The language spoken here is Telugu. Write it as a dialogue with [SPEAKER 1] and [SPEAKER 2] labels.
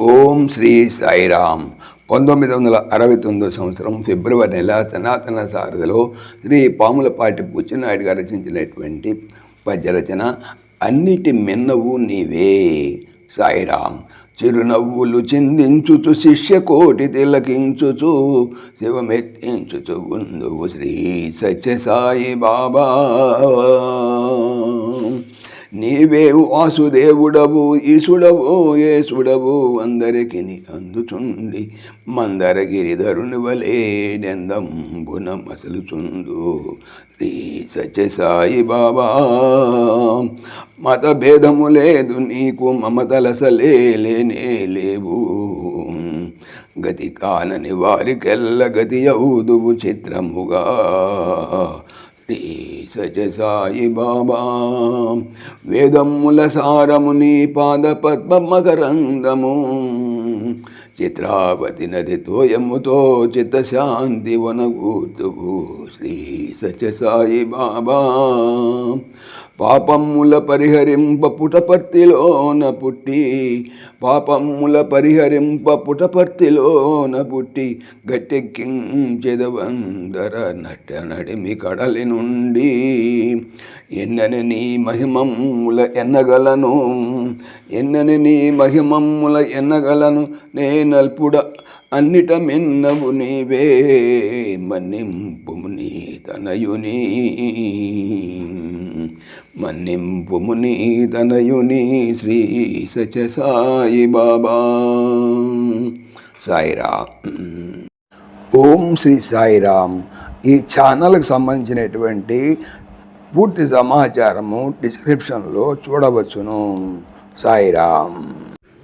[SPEAKER 1] ఓం శ్రీ సాయిరామ్. పంతొమ్మిది వందల అరవై తొమ్మిదో సంవత్సరం ఫిబ్రవరి నెల సనాతన సారథిలో శ్రీ పాములపాటి పుచ్చినాయుడు గారు రచించినటువంటి పద్యరచన అన్నిటి మిన్నవు నీవే సాయిరామ్. చిరునవ్వులు చిందించుచు శిష్య కోటి తిలకించుచు శివమెత్తించుచు గుందువు శ్రీ సత్య సాయి బాబా. నీవే వాసుదేవుడవు ఈశుడవు ఏసుడవు అందరికి అందుచుండి మందరగిరిధరుని వలే నెందంబున మసలుచుందు శ్రీ సత్యసాయి బాబా మత భేదము లేదు నీకు మమతలసలే లేనే లేవు. గతి కానని వారికెల్ల గతి అవుదువు చిత్రముగా. శ్రీ సజ సాయి బాబా వేదమ్ముల సారముని పాద పద్మకరందము చిత్రావతి నది తోయముతో చిత్తశాంతి వనగూర్తువు శ్రీ సత్య సాయి బాబా పాపమ్ముల పరిహరింప పుటపర్తిలోన పుట్టి పాపమ్ముల పరిహరింప పుటపర్తిలోన పుట్టి గట్టెక్కించెదవందర నట నడిమి కడలి నుండి ఎన్నని నీ మహిమమ్ముల ఎన్నగలను ఎన్నని నీ మహిమమ్ముల ఎన్నగలను నే నల్పుడ అన్నిట మిన్నవు నీవే మన్నింపు నీ తనయుని మన్నింపు నీ తనయుని శ్రీ సచ సాయి బాబా. సాయిరామ్ ఓం శ్రీ సాయిరామ్. ఈ ఛానల్కి సంబంధించినటువంటి పూర్తి సమాచారము డిస్క్రిప్షన్లో చూడవచ్చును. సాయిరామ్.